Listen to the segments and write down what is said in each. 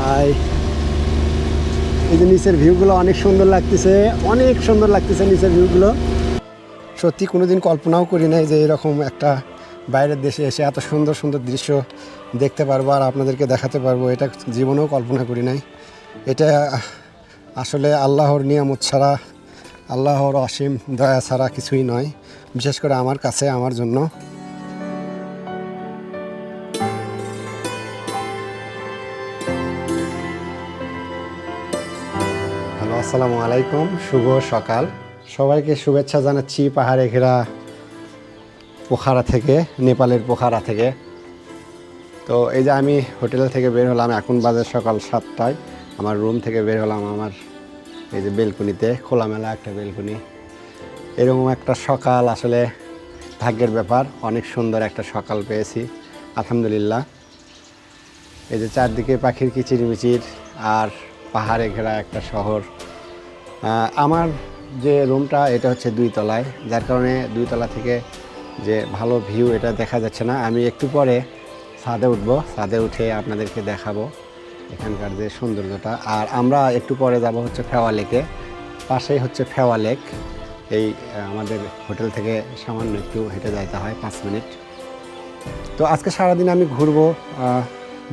High এই যে নিচের ভিউগুলো অনেক সুন্দর লাগতেছে, অনেক সুন্দর লাগতেছে নিচের ভিউগুলো সত্যি কোনো দিন কল্পনাও করি নাই যে এরকম একটা বাইরের দেশে এসে এত সুন্দর সুন্দর দৃশ্য দেখতে পারব আর আপনাদেরকে দেখাতে পারব, এটা জীবনেও কল্পনা করি নাই। এটা আসলে আল্লাহর নিয়ামত ছাড়া, আল্লাহর অসীম দয়া ছাড়া কিছুই নয়, বিশেষ করে আমার কাছে, আমার জন্য। আসসালামু আলাইকুম, শুভ সকাল। সবাইকে শুভেচ্ছা জানাচ্ছি পাহাড়ে ঘেরা পোখারা থেকে, নেপালের পোখারা থেকে। তো এই যে আমি হোটেল থেকে বের হলাম, এখন বাজে সকাল সাতটায়। আমার রুম থেকে বের হলাম আমার, এই যে বেলকুনিতে, খোলামেলা একটা বেলকুনি। এরকম একটা সকাল আসলে ভাগ্যের ব্যাপার, অনেক সুন্দর একটা সকাল পেয়েছি, আলহামদুলিল্লাহ। এই যে চারদিকে পাখির কিচিরমিচির আর পাহাড়ে ঘেরা একটা শহর। আমার যে রুমটা, এটা হচ্ছে দুই তলায়। যার কারণে দুই তলা থেকে যে ভালো ভিউ, এটা দেখা যাচ্ছে না। আমি একটু পরে ছাদে উঠবো। ছাদে উঠে আপনাদেরকে দেখাবো এখানকার যে সৌন্দর্যটা। আর আমরা একটু পরে যাব হচ্ছে ফেওয়া লেকে। পাশেই হচ্ছে ফেওয়া লেক। এই আমাদের হোটেল থেকে সামান্য একটু হেঁটে যাইতে হয়, পাঁচ মিনিট। তো আজকে সারাদিন আমি ঘুরবো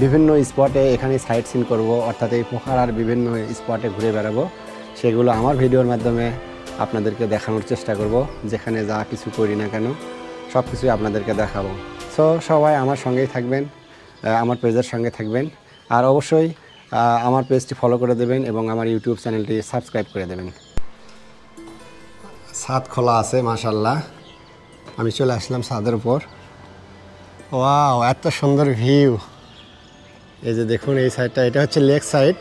বিভিন্ন স্পটে এখানে সাইট সিন করব, অর্থাৎ এই পোখারার বিভিন্ন স্পটে ঘুরে বেড়াবো। সেগুলো আমার ভিডিওর মাধ্যমে আপনাদেরকে দেখানোর চেষ্টা করব, যেখানে যা কিছু করি না কেন সব কিছুই আপনাদেরকে দেখাবো। সো সবাই আমার সঙ্গেই থাকবেন আমার পেজের সঙ্গে থাকবেন, আর অবশ্যই আমার পেজটি ফলো করে দেবেন এবং আমার ইউটিউব চ্যানেলটি সাবস্ক্রাইব করে দেবেন। ছাদ খোলা আছে মাশাল্লাহ আমি চলে আসলাম ছাদের উপর। ওয়াও এত সুন্দর ভিউ এই যে দেখুন, এই সাইডটা এটা হচ্ছে লেক সাইড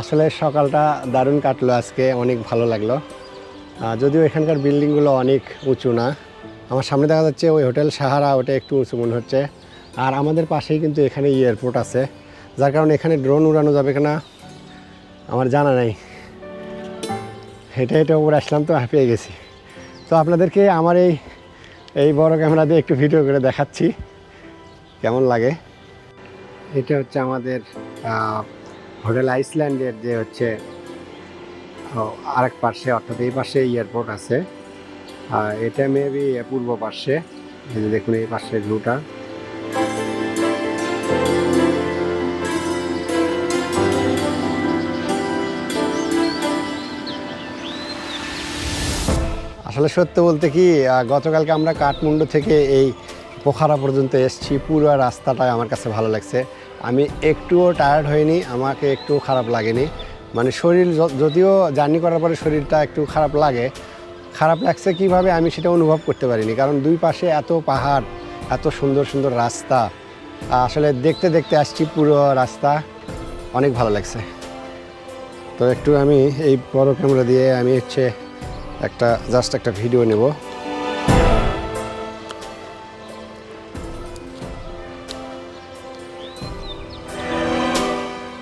আসলে সকালটা দারুণ কাটলো আজকে, অনেক ভালো লাগল। যদিও এখানকার বিল্ডিংগুলো অনেক উঁচু না, আমার সামনে দেখা যাচ্ছে ওই হোটেল সাহারা, ওটা একটু উঁচু মনে হচ্ছে। আর আমাদের পাশেই কিন্তু এখানে এয়ারপোর্ট আছে, যার কারণে এখানে ড্রোন উড়ানো যাবে কিনা আমার জানা নাই। হেঁটে হেঁটে উপরে আসলাম তো হাঁপিয়ে গেছি। তো আপনাদেরকে আমার এই এই বড় ক্যামেরা দিয়ে একটু ভিডিও করে দেখাচ্ছি, কেমন লাগে? এটা হচ্ছে আমাদের হোটেল আইসল্যান্ডের যে হচ্ছে আরেক পাশে অর্থাৎ এই পাশে এয়ারপোর্ট আছে। এটা মেবি পূর্ব পাশে দেখুন এই পাশের ভিউটা আসলে সত্য বলতে কি গতকালকে আমরা কাঠমান্ডু থেকে এই পোখারা পর্যন্ত এসেছি। পুরো রাস্তাটাই আমার কাছে ভালো লাগছে। আমি একটুও টায়ার্ড হইনি, আমাকে একটু খারাপ লাগেনি। মানে শরীর যদিও জার্নি করার পরে শরীরটা একটু খারাপ লাগে, খারাপ লাগছে কীভাবে আমি সেটা অনুভব করতে পারিনি। কারণ দুই পাশে এত পাহাড়, এত সুন্দর সুন্দর রাস্তা, আসলে দেখতে দেখতে আসছি পুরো রাস্তা। অনেক ভালো লাগছে। তো একটু আমি এই বড় ক্যামেরা দিয়ে আমি হচ্ছে একটা জাস্ট একটা ভিডিও নেব।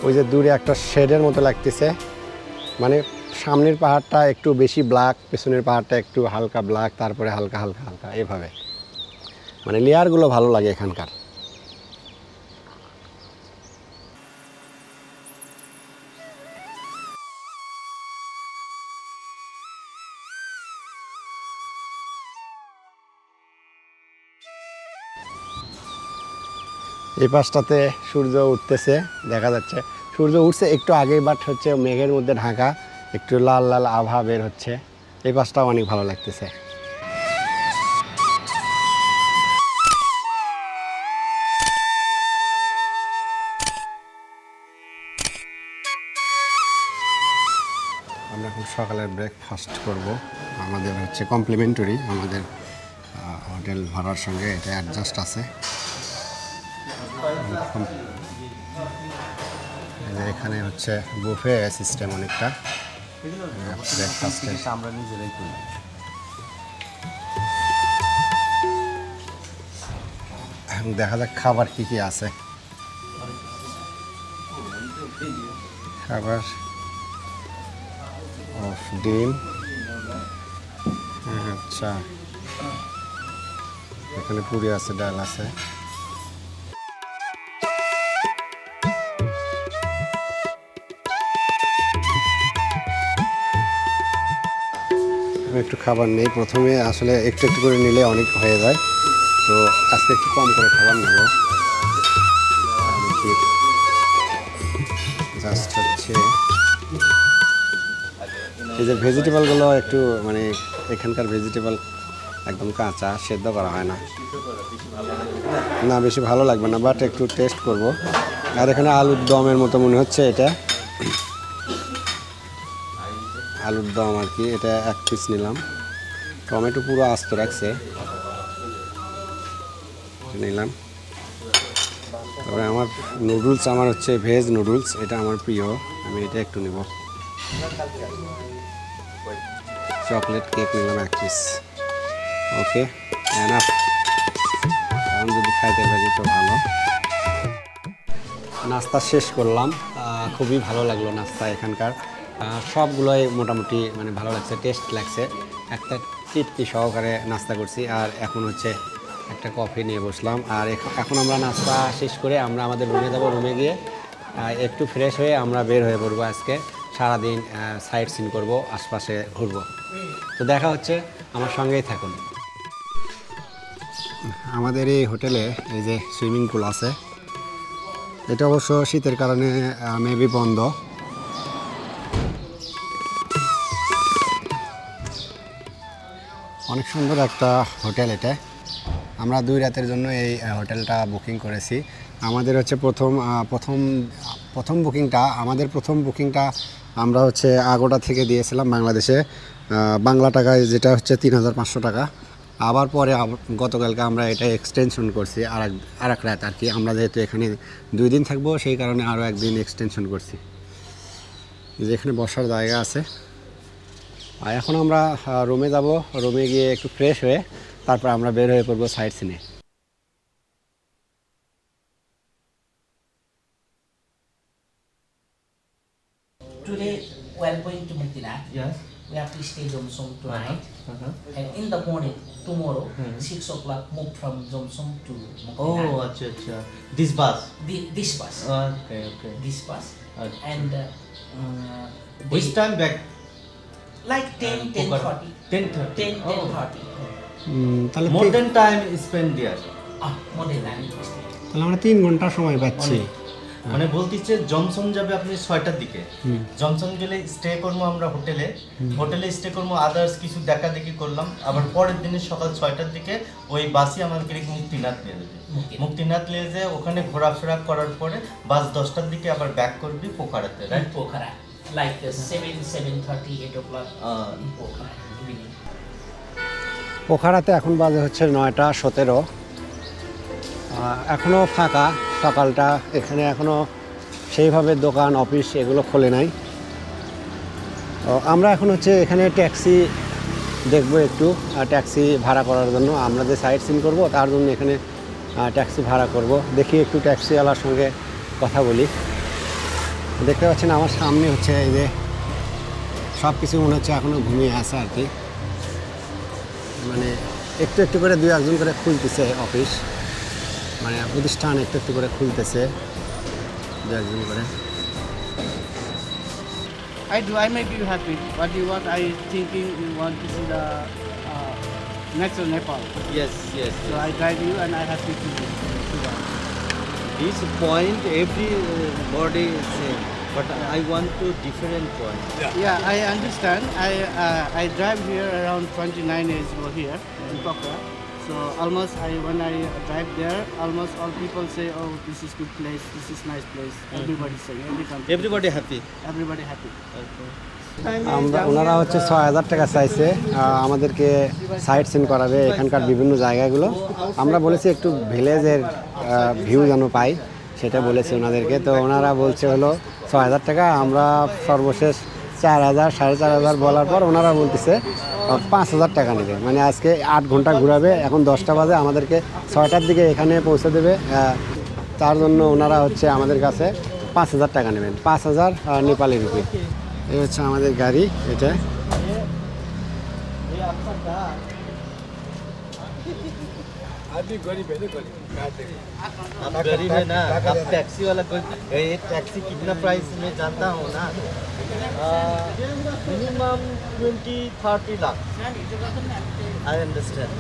ওই যে দূরে একটা শেডের মতো লাগতেছে। মানে সামনের পাহাড়টা একটু বেশি ব্ল্যাক পেছনের পাহাড়টা একটু হালকা ব্ল্যাক তারপরে হালকা হালকা হালকা, এভাবে। মানে লেয়ারগুলো ভালো লাগে এখানকার। এই পাশটাতে সূর্য উঠতেছে, দেখা যাচ্ছে। সূর্য উঠছে, একটু আগে বাট হচ্ছে মেঘের মধ্যে ঢাকা, একটু লাল লাল আভা বের হচ্ছে। এই পাশটাও অনেক ভালো লাগতেছে। আমরা এখন সকালের ব্রেকফাস্ট করব। আমাদের হচ্ছে কমপ্লিমেন্টারি আমাদের হোটেল ভাড়ার সঙ্গে এটা অ্যাডজাস্ট আছে। এখানে হচ্ছে বুফে সিস্টেম অনেকটা। আমরা নিজেরাই করি। দেখা যাক খাবার কি কি আছে। খাবার অফ ডিম। আচ্ছা। এখানে পুরি আছে ডাল আছে। একটু খাবার নেই প্রথমে। আসলে একটু একটু করে নিলে অনেক হয়ে যায়। তো আজকে একটু কম করে খাবার নেব। জাস্ট হচ্ছে এই যে ভেজিটেবলগুলো একটু মানে এখানকার ভেজিটেবল একদম কাঁচা, সেদ্ধ করা হয় না। না, বেশি ভালো লাগবে না বাট একটু টেস্ট করব। আর এখানে আলুর দমের মতো মনে হচ্ছে এটা। আলুর দম আর কি, এটা এক পিস নিলাম। টমেটো পুরো আস্ত রাখছে। নিলাম। তারপরে আমার নুডলস, আমার হচ্ছে ভেজ নুডলস, এটা আমার প্রিয়। আমি এটা একটু নেব। চকলেট কেক নিলাম এক পিস ওকে এখন যদি খাইতে পারি তো ভালো। নাস্তা শেষ করলাম। খুবই ভালো লাগল নাস্তা এখানকার। সবগুলোই মোটামুটি মানে ভালো লাগছে টেস্ট লাগছে। একটা তৃপ্তি সহকারে নাস্তা করছি, আর এখন হচ্ছে একটা কফি নিয়ে বসলাম। আর এখন আমরা নাস্তা শেষ করে আমরা আমাদের রুমে যাব। রুমে গিয়ে একটু ফ্রেশ হয়ে আমরা বের হয়ে পড়ব আজকে। সারাদিন সাইট সিন করব, আশপাশে ঘুরবো। তো দেখা হচ্ছে, আমার সঙ্গেই থাকুন। আমাদের এই হোটেলে এই যে সুইমিং পুল আছে, এটা অবশ্য শীতের কারণে মেবি বন্ধ। অনেক সুন্দর একটা হোটেল এটা। আমরা দুই রাতের জন্য এই হোটেলটা বুকিং করেছি। আমাদের হচ্ছে প্রথম প্রথম প্রথম বুকিংটা, আমাদের প্রথম বুকিংটা আমরা হচ্ছে আগোটা থেকে দিয়েছিলাম বাংলাদেশে। বাংলা টাকায় যেটা হচ্ছে তিন হাজার পাঁচশো টাকা। আবার পরে গতকালকে আমরা এটা এক্সটেনশন করছি আর এক আর এক রাত আর কি। আমরা যেহেতু এখানে দুই দিন থাকব, সেই কারণে আরও একদিন এক্সটেনশন করছি। যেখানে বসার জায়গা আছে। আর এখন আমরা রুমে যাব রুমে গিয়ে একটু ফ্রেশ হয়ে তারপর আমরা বের হয়ে পড়ব সাইড সিনে Today we are going to Muktinat. Yes. We have to stay Jomsom tonight. Uh-huh. And in the morning, tomorrow, 6 o'clock, move from Jomsom to Muktinat. Oh, acha acha. This bus. The, this bus. Okay, okay. this bus. And uh, uh, Which time back? Like 10, 10, 40. 10 30. 10, 10, Oh. 40. তাহলে time spent there. Ah, more তাহলে আমরা তিন ঘণ্টা সময় পাচ্ছি মানে বলতেছে Johnson যাবে আপনি ছয়টার দিকে জনসন গেলে স্টে করব আমরা হোটেলে হোটেলে স্টে করব আদার্স কিছু দেখা দেখি করলাম আবার পরের দিনে সকাল ছয়টার দিকে ওই বাসই আমাদেরকে মুক্তিনাথ নিয়ে যাবে মুক্তিনাথ। নিয়ে যে ওখানে ঘোরাফেরা করার পরে বাস দশটার দিকে আবার ব্যাক করবি পোখারাতে? Right Pokhara. Like uh, 7, 7.30, 8 o'clock Ah. in Pokhara. evening. পোখারাতে এখন বাজে হচ্ছে নয়টা সতেরো এখনও ফাঁকা সকালটা এখানে এখনও সেইভাবে দোকান অফিস এগুলো খোলে নাই আমরা এখন হচ্ছে এখানে ট্যাক্সি দেখব একটু ট্যাক্সি ভাড়া করার জন্য আমরা যে সাইট সিন করব তার জন্য এখানে ট্যাক্সি ভাড়া করব দেখি একটু ট্যাক্সিওয়ালার সঙ্গে কথা বলি দেখতে পাচ্ছেন আমার সামনে হচ্ছে এই যে সব কিছু মনে হচ্ছে এখনও ঘুমিয়ে আছে আর কি মানে একটু একটু করে দুই একজন করে খুলতেছে অফিস মানে প্রতিষ্ঠান একটু একটু করে খুলতেছে দু একজন করে I do. I make you happy. What do you want? I thinking you want to see the uh, natural Nepal. Yes, yes. So yes. I guide you, and I happy to to that. This point everybody is same, but I want to different point. Yeah, I understand. I uh, I drive here around 29 years ago here in Pokhara. So almost I when I drive there, almost all people say, "Oh, this is good place. This is nice place." Everybody saying, every country, Everybody happy. everybody happy. আমরা ওনারা হচ্ছে ছয় হাজার টাকা চাইছে আমাদেরকে site scene করাবে এখানকার বিভিন্ন জায়গাগুলো। আমরা বলেছি একটু ভিলেজের ভিউ যেন পাই, সেটা বলেছি ওনাদেরকে। তো ওনারা বলছে হলো, ছয় হাজার টাকা, আমরা সর্বশেষ চার হাজার, সাড়ে চার হাজার বলার পর ওনারা বলতেছে পাঁচ হাজার টাকা নেবে। মানে আজকে আট ঘণ্টা ঘুরাবে, এখন দশটা বাজে, আমাদেরকে ছয়টার দিকে এখানে পৌঁছে দেবে তার জন্য ওনারা হচ্ছে আমাদের কাছে পাঁচ হাজার টাকা নেবেন। পাঁচ হাজার নেপালি রুপি এই হচ্ছে আমাদের গাড়ি এটা आप गरीब है ना आप टैक्सी वाला कोई ये टैक्सी कितना प्राइस मैं जानता हूँ ना minimum twenty thirty lakh I understand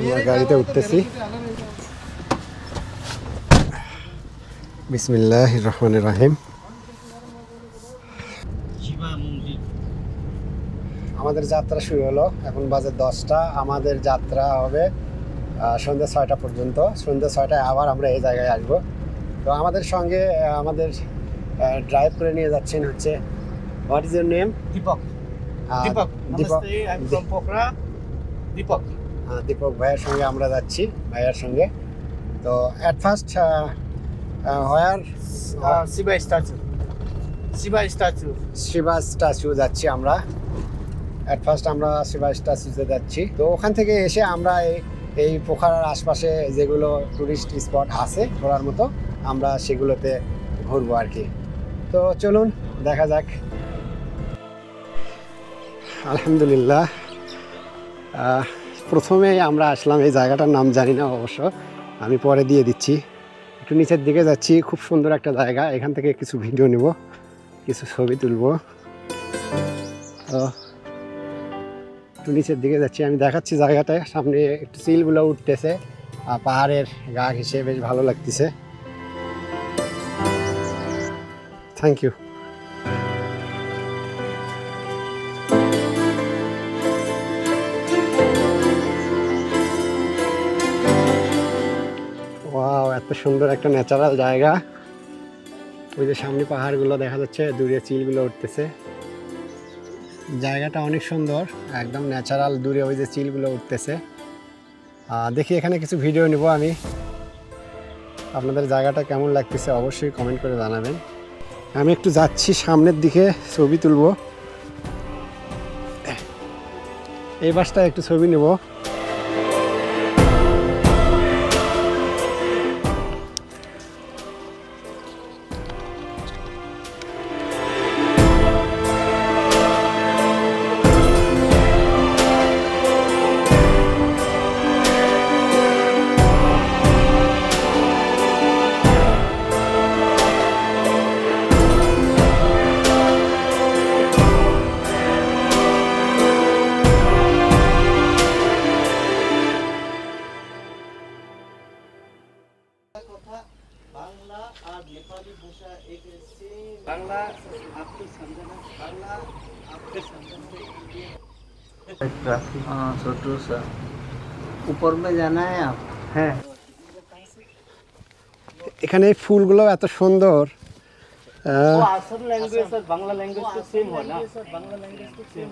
আমরা গাড়িতে উঠতেছি বিসমিল্লাহ রহমান রাহিম আমাদের যাত্রা শুরু হলো এখন বাজে দশটা। আমাদের যাত্রা হবে সন্ধ্যে ছয়টা পর্যন্ত। সন্ধ্যে ছয়টায় আবার আমরা এই জায়গায় আসব। তো আমাদের সঙ্গে আমাদের ড্রাইভ করে নিয়ে যাচ্ছেন হচ্ছে what is your name Deepak. Deepak Deepak Deepak. Deepak ভাইয়ের সঙ্গে আমরা যাচ্ছি ভাইয়ের সঙ্গে। তো at first where Shiva statue Shiva statue Shiva statue যাচ্ছি আমরা। অ্যাট ফার্স্ট আমরা শিবা স্ট্যাচুতে যাচ্ছি। তো ওখান থেকে এসে আমরা এই এই পোখারার আশপাশে যেগুলো টুরিস্ট স্পট আছে ঘোরার মতো আমরা সেগুলোতে ঘুরবো আর কি। তো চলুন দেখা যাক। আলহামদুলিল্লাহ। আহ, প্রথমেই আমরা আসলাম এই জায়গাটার নাম জানি না অবশ্য। আমি পরে দিয়ে দিচ্ছি। একটু নিচের দিকে যাচ্ছি। খুব সুন্দর একটা জায়গা। এখান থেকে কিছু ভিডিও নিব, কিছু ছবি তুলব। একটু নিচের দিকে যাচ্ছি। আমি দেখাচ্ছি জায়গাটায় সামনে একটু চিলগুলো উঠতেছে। আর পাহাড়ের গা ঘেসে বেশ ভালো লাগতেছে। থ্যাংক ইউ সুন্দর একটা ন্যাচারাল জায়গা। ওই যে সামনে পাহাড়গুলো দেখা যাচ্ছে, দূরে চিলগুলো উঠতেছে। জায়গাটা অনেক সুন্দর, একদম ন্যাচারাল দূরে ওই যে চিলগুলো উঠতেছে। দেখি এখানে কিছু ভিডিও নিব আমি। আপনাদের জায়গাটা কেমন লাগতেছে অবশ্যই কমেন্ট করে জানাবেন। আমি একটু যাচ্ছি, সামনের দিকে ছবি তুলবো। এই বাসটা একটু ছবি নেব। বাংলা আর নেপালি ভাষা एक सेम बांग्ला आपको समझना बांग्ला आपको समझना हाँ छोटू सा ऊपर में जाना है आप है এখানে এই ফুলগুলো এত সুন্দর আহ, वो आसम लैंग्वेज और बांग्ला लैंग्वेज तो सेम हो ना बांग्ला लैंग्वेज तो सेम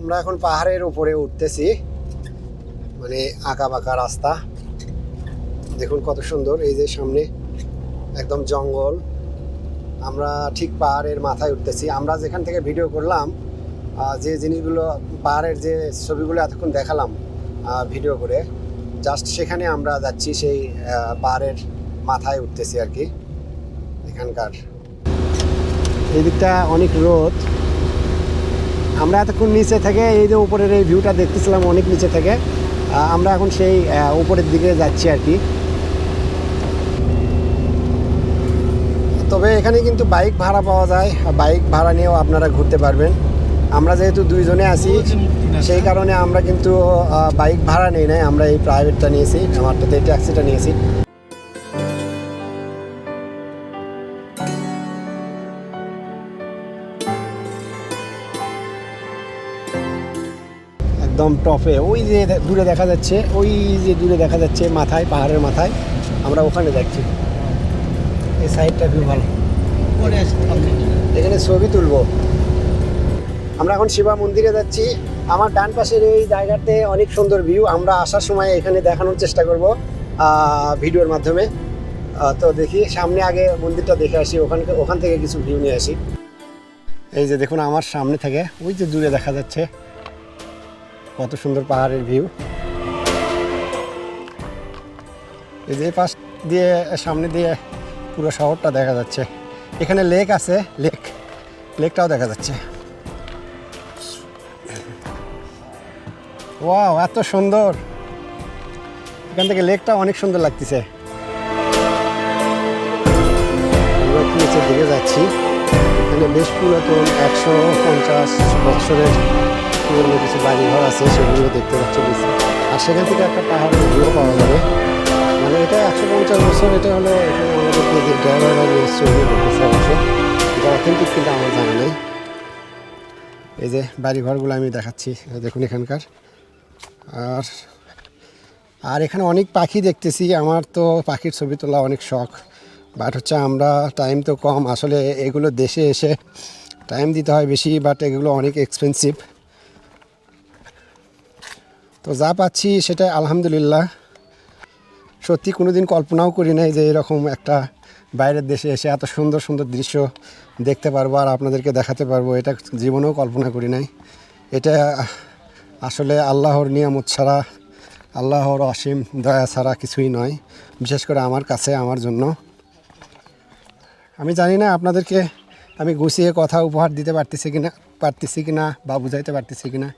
আমরা এখন পাহাড়ের উপরে উঠতেছি। মানে আঁকা বাঁকা রাস্তা। দেখুন কত সুন্দর, এই যে সামনে একদম জঙ্গল। আমরা ঠিক পাহাড়ের মাথায় উঠতেছি। আমরা যেখান থেকে ভিডিও করলাম যে জিনিসগুলো, পাহাড়ের যে ছবিগুলো এতক্ষণ দেখালাম ভিডিও করে, জাস্ট সেখানে আমরা যাচ্ছি, সেই পাহাড়ের মাথায় উঠতেছি আর কি, এখানকার। এই দিকটা অনেক রোদ। আমরা এতক্ষণ নিচে থেকে এই যে উপরের এই ভিউটা দেখতেছিলাম অনেক নিচে থেকে আমরা এখন সেই উপরের দিকে যাচ্ছি আর কি। তবে এখানে কিন্তু বাইক ভাড়া পাওয়া যায় বাইক ভাড়া নিয়েও আপনারা ঘুরতে পারবেন। আমরা যেহেতু দুইজনে আছি সেই কারণে আমরা কিন্তু বাইক ভাড়া নেই নাই আমরা এই প্রাইভেটটা নিয়েছি আমারটাতে এই ট্যাক্সিটা নিয়েছি। একদম টপে। ওই যে দূরে দেখা যাচ্ছে ওই যে দূরে দেখা যাচ্ছে মাথায় পাহাড়ের মাথায় আমরা ওখানে যাচ্ছি। এই সাইডটা খুব ভালো। এখানে ছবি তুলবো। আমরা এখন শিবা মন্দিরে যাচ্ছি। আমার ডান পাশের এই জায়গাতে অনেক সুন্দর ভিউ আমরা আসার সময় এখানে দেখানোর চেষ্টা করব ভিডিওর মাধ্যমে। তো দেখি সামনে আগে মন্দিরটা দেখে আসি। ওখান ওখান থেকে কিছু ভিউ নিয়ে আসি। এই যে দেখুন আমার সামনে থেকে ওই যে দূরে দেখা যাচ্ছে কত সুন্দর পাহাড়ের ভিউ। এই যে পাশ দিয়ে, সামনে দিয়ে পুরো শহরটা দেখা যাচ্ছে। এখানে লেক আছে, লেক। লেকটাও দেখা যাচ্ছে। ওয়াও, এত সুন্দর। এখান থেকে লেকটা অনেক সুন্দর লাগতেছে। দিকে যাচ্ছি। এখানে বেশ পুরাতন একশো পঞ্চাশ বছরের পুরনো কিছু বাড়িঘর আছে, সেগুলো দেখতে পাচ্ছি আর সেখান থেকে একটা পাহাড়ের ভিউ পাওয়া যাবে। মানে এটা একশো পঞ্চাশ বছর, এটা হলো এখানে আমাদেরকে যে ড্রাইভাররা অথেন্টিক কিন্তু আমার জানা নেই। এই যে বাড়িঘরগুলো আমি দেখাচ্ছি দেখুন এখানকার। আর আর এখানে অনেক পাখি দেখতেছি, আমার তো পাখির ছবি তোলা অনেক শখ। বাট হচ্ছে আমরা টাইম তো কম, আসলে এগুলো দেশে এসে টাইম দিতে হয় বেশি বাট এগুলো অনেক এক্সপেন্সিভ তো যা পাচ্ছি সেটা আলহামদুলিল্লাহ। সত্যি কোনো দিন কল্পনাও করি নাই যে এরকম একটা বাইরের দেশে এসে এত সুন্দর সুন্দর দৃশ্য দেখতে পারব আর আপনাদেরকে দেখাতে পারব, এটা জীবনেও কল্পনা করি নাই। এটা আসলে আল্লাহর নিয়ামত ছাড়া, আল্লাহর অসীম দয়া ছাড়া কিছুই নয়, বিশেষ করে আমার কাছে, আমার জন্য। আমি জানি না আপনাদেরকে আমি গুছিয়ে কথা উপহার দিতে পারতেছি কিনা পারতেছি কিনা বা বুঝাইতে পারতেছি কিনা,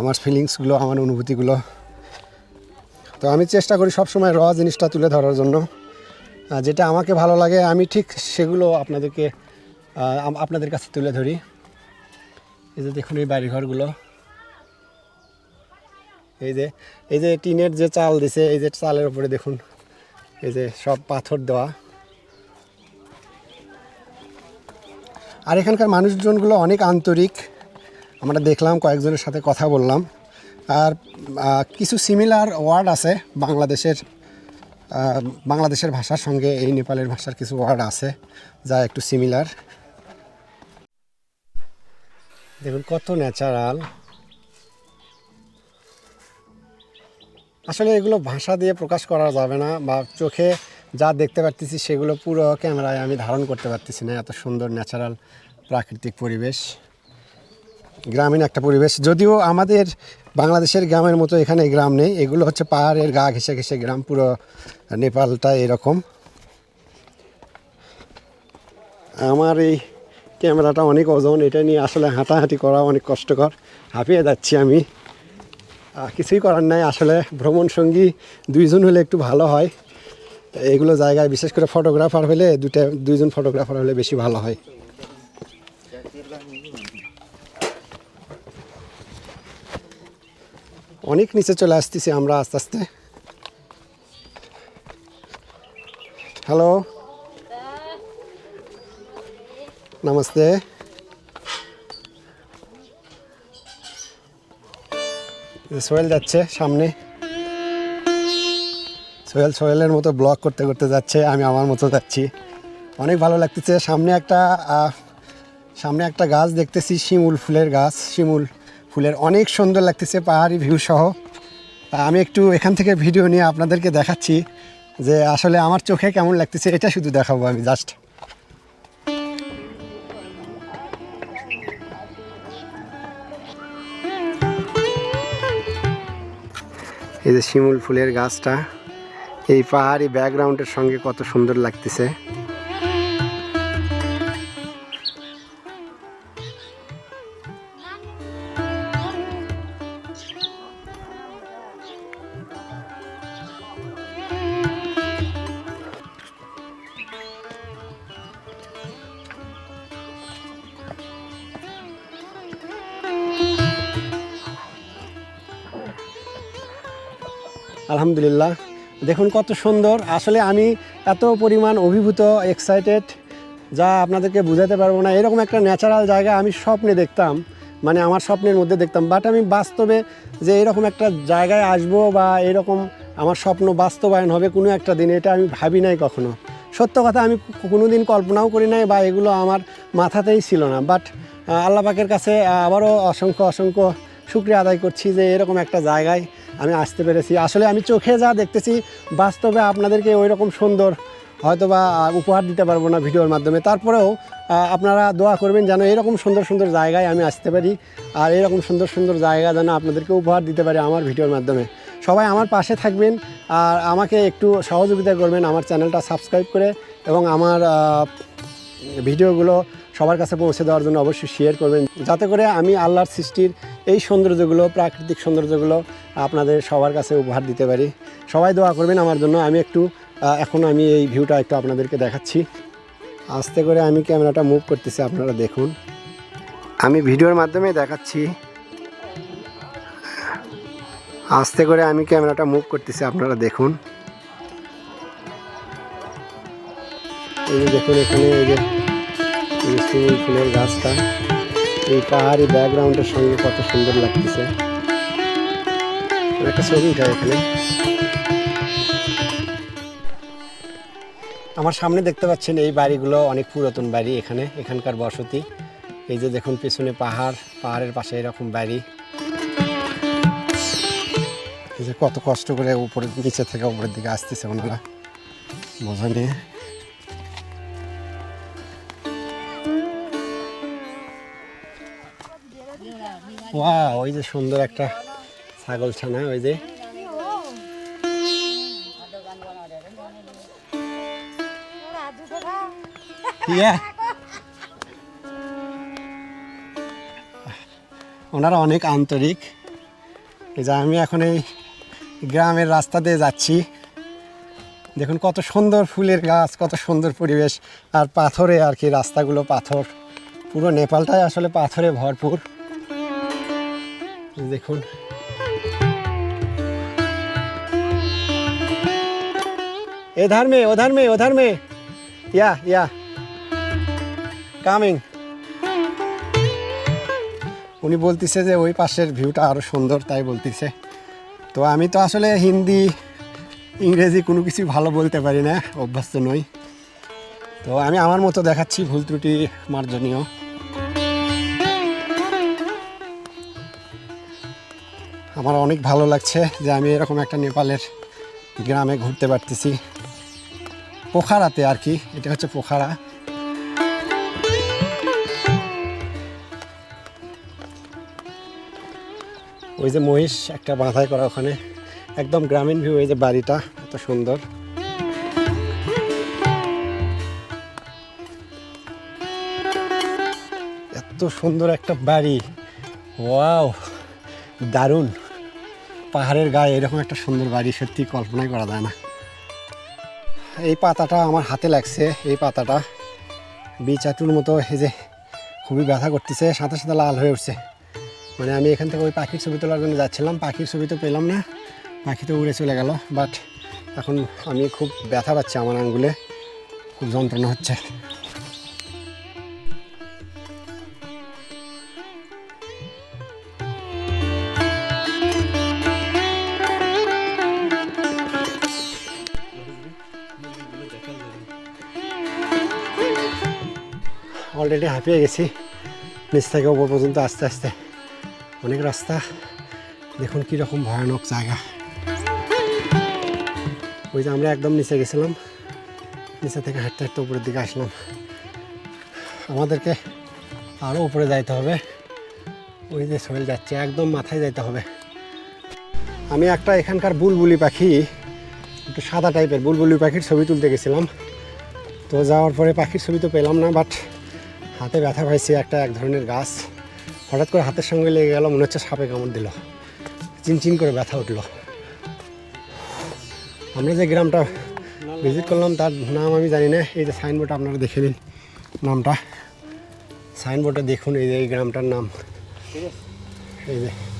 আমার ফিলিংসগুলো আমার অনুভূতিগুলো। তো আমি চেষ্টা করি সবসময় র জিনিসটা তুলে ধরার জন্য। যেটা আমাকে ভালো লাগে, আমি ঠিক সেগুলো আপনাদেরকে আপনাদের কাছে তুলে ধরি। এই যে দেখুন এই বাড়িঘরগুলো। এই যে এই যে টিনের যে চাল দিছে, এই যে চালের উপরে দেখুন, এই যে সব পাথর দেওয়া। আর এখানকার মানুষজনগুলো অনেক আন্তরিক। আমরা দেখলাম, কয়েকজনের সাথে কথা বললাম। আর কিছু সিমিলার ওয়ার্ড আছে বাংলাদেশের বাংলাদেশের ভাষার সঙ্গে এই নেপালের ভাষার কিছু ওয়ার্ড আছে যা একটু সিমিলার দেখুন কত ন্যাচারাল আসলে এগুলো ভাষা দিয়ে প্রকাশ করা যাবে না বা চোখে যা দেখতে পারতেছি সেগুলো পুরো ক্যামেরায় আমি ধারণ করতে পারতেছি না, এত সুন্দর ন্যাচারাল প্রাকৃতিক পরিবেশ, গ্রামীণ একটা পরিবেশ। যদিও আমাদের বাংলাদেশের গ্রামের মতো এখানে গ্রাম নেই, এগুলো হচ্ছে পাহাড়ের গা ঘেসে ঘেসে গ্রাম, পুরো নেপালটা এরকম। আমার এই ক্যামেরাটা অনেক ওজন, এটা নিয়ে আসলে হাঁটাহাঁটি করা অনেক কষ্টকর। হাঁপিয়ে যাচ্ছি আমি। কিছুই করার নাই, আসলে ভ্রমণ সঙ্গী দুইজন হলে একটু ভালো হয়। এগুলো জায়গায়, বিশেষ করে ফটোগ্রাফার হলে দুটা দুইজন ফটোগ্রাফার হলে বেশি ভালো হয়। অনেক নিচে চলে আসতেছি আমরা আস্তে আস্তে। হ্যালো নমস্তে সোহেল যাচ্ছে সামনে। সোহেল, সোহেলের মতো ব্লগ করতে করতে যাচ্ছে, আমি আমার মতো যাচ্ছি। অনেক ভালো লাগতেছে। সামনে একটা সামনে একটা গাছ দেখতেছি, শিমুল ফুলের গাছ, শিমুল। ফুলের অনেক সুন্দর লাগতেছে, পাহাড়ি ভিউ সহ। আমি একটু এখান থেকে ভিডিও নিয়ে আপনাদেরকে দেখাচ্ছি যে আসলে আমার চোখে কেমন লাগতেছে, এটা শুধু দেখাবো আমি জাস্ট এই যে শিমুল ফুলের গাছটা, এই পাহাড়ি ব্যাকগ্রাউন্ডের সঙ্গে কত সুন্দর লাগতেছে। আলহামদুলিল্লাহ। দেখুন কত সুন্দর। আসলে আমি এত পরিমাণ অভিভূত এক্সাইটেড যা আপনাদেরকে বোঝাতে পারব না। এরকম একটা ন্যাচারাল জায়গা আমি স্বপ্নে দেখতাম। মানে আমার স্বপ্নের মধ্যে দেখতাম। বাট আমি বাস্তবে যে এরকম একটা জায়গায় আসব বা এরকম আমার স্বপ্ন বাস্তবায়ন হবে কোনো একটা দিন, এটা আমি ভাবি নাই কখনো। সত্য কথা, আমি কোনো দিন কল্পনাও করি নাই বা এগুলো আমার মাথাতেই ছিল না। বাট আল্লাহ পাকের কাছে আবারও অসংখ্য অসংখ্য শুক্রিয়া আদায় করছি যে এরকম একটা জায়গায় আমি আসতে পেরেছি। আসলে আমি চোখে যা দেখতেছি, বাস্তবে আপনাদেরকে ওই রকম সুন্দর হয়তো বা উপহার দিতে পারব না ভিডিওর মাধ্যমে। তারপরেও আপনারা দোয়া করবেন যেন এরকম সুন্দর সুন্দর জায়গায় আমি আসতে পারি আর এরকম সুন্দর সুন্দর জায়গা যেন আপনাদেরকে উপহার দিতে পারি আমার ভিডিওর মাধ্যমে। সবাই আমার পাশে থাকবেন আর আমাকে একটু সহযোগিতা করবেন আমার চ্যানেলটা সাবস্ক্রাইব করে এবং আমার ভিডিওগুলো সবার কাছে পৌঁছে দেওয়ার জন্য অবশ্যই শেয়ার করবেন। যাতে করে আমি আল্লাহর সৃষ্টির এই সৌন্দর্যগুলো, প্রাকৃতিক সৌন্দর্যগুলো আপনাদের সবার কাছে উপহার দিতে পারি। সবাই দোয়া করবেন আমার জন্য। আমি একটু এখন আমি এই ভিউটা একটু আপনাদেরকে দেখাচ্ছি। আস্তে করে আমি ক্যামেরাটা মুভ করতেছি, আপনারা দেখুন। আমি ভিডিওর মাধ্যমে দেখাচ্ছি। আস্তে করে আমি ক্যামেরাটা মুভ করতেছি, আপনারা দেখুন। এই যে দেখুন এখানে এই যে সুইমিং ফুলের গাছটা, এই পাহাড়ি ব্যাকগ্রাউন্ডের সঙ্গে কত সুন্দর লাগতেছে। একটা ছবি উঠায় এখানে। আমার সামনে দেখতে পাচ্ছেন এই বাড়িগুলো, অনেক পুরাতন বাড়ি এখানে, এখানকার বসতি। এই যে দেখুন পেছনে পাহাড়, পাহাড়ের পাশে এরকম বাড়ি। এই যে কত কষ্ট করে উপরে, নিচে থেকে উপরের দিকে আসতেছে ওনারা। বোঝা নিয়ে ওয়া ওই যে সুন্দর একটা ছাগল ছানা, ওই যে। ওনারা অনেক আন্তরিক। এই যে আমি এখন এই গ্রামের রাস্তা দিয়ে যাচ্ছি। দেখুন কত সুন্দর ফুলের গাছ, কত সুন্দর পরিবেশ। আর পাথরে আর কি রাস্তাগুলো পাথর। পুরো নেপালটাই আসলে পাথরে ভরপুর। দেখুন। এধার মে ওধার মে ওধার মে ইয়া ইয়া। কামিং উনি বলতেছে যে ওই পাশের ভিউটা আরও সুন্দর, তাই বলতেছে। তো আমি তো আসলে হিন্দি, ইংরেজি কোনো কিছু ভালো বলতে পারি না, অভ্যস্ত নই। তো আমি আমার মতো দেখাচ্ছি, ভুল ত্রুটি মার্জনীয়। আমার অনেক ভালো লাগছে যে আমি এরকম একটা নেপালের গ্রামে ঘুরতে পারতেছি। পোখারাতে আর কি, এটা হচ্ছে পোখারা। ওই যে মহিষ একটা বাঁধাই করা ওখানে। একদম গ্রামীণ ভিউ এই যে বাড়িটা, এত সুন্দর। এত সুন্দর একটা বাড়ি। ওয়াও, দারুণ। পাহাড়ের গায়ে এরকম একটা সুন্দর বাড়ি সত্যি কল্পনাই করা যায় না। এই পাতাটা আমার হাতে লাগছে, এই পাতাটা বিচাটুর মতো এই যে খুবই ব্যথা করতেছে, সাথে সাথে লাল হয়ে উঠছে। মানে আমি এখান থেকে ওই পাখির ছবি তোলার জন্য যাচ্ছিলাম, পাখির ছবি তো পেলাম না, পাখি তো উড়ে চলে গেল বাট এখন আমি খুব ব্যথা পাচ্ছি আমার আঙ্গুলে, খুব যন্ত্রণা হচ্ছে। অলরেডি হাঁপিয়ে গেছি। নিচ থেকে ওপর পর্যন্ত আস্তে আস্তে। অনেক রাস্তা। দেখুন কীরকম ভয়ানক জায়গা। ওই যে আমরা একদম নিচে গেছিলাম। নিচে থেকে হাঁটতে হাঁটতে উপরের দিকে আসলাম। আমাদেরকে আরও উপরে যাইতে হবে। ওই যে সোহেল যাচ্ছে, একদম মাথায় যাইতে হবে। আমি একটা এখানকার বুলবুলি পাখি, একটু সাদা টাইপের বুলবুলি পাখির ছবি তুলতে গেছিলাম। তো যাওয়ার পরে পাখির ছবি তো পেলাম না বাট হাতে ব্যথা পাইছে, একটা এক ধরনের গাছ। হঠাৎ করে হাতের সঙ্গে লেগে গেল, মনে হচ্ছে সাপে কামড় দিল। চিনচিন করে ব্যথা উঠল। আমরা যে গ্রামটা ভিজিট করলাম, তার নাম আমি জানি না। এই যে সাইনবোর্ড আপনারা দেখে নিন নামটা। সাইনবোর্ডটা দেখুন, এই যে এই গ্রামটার নাম। এই যে।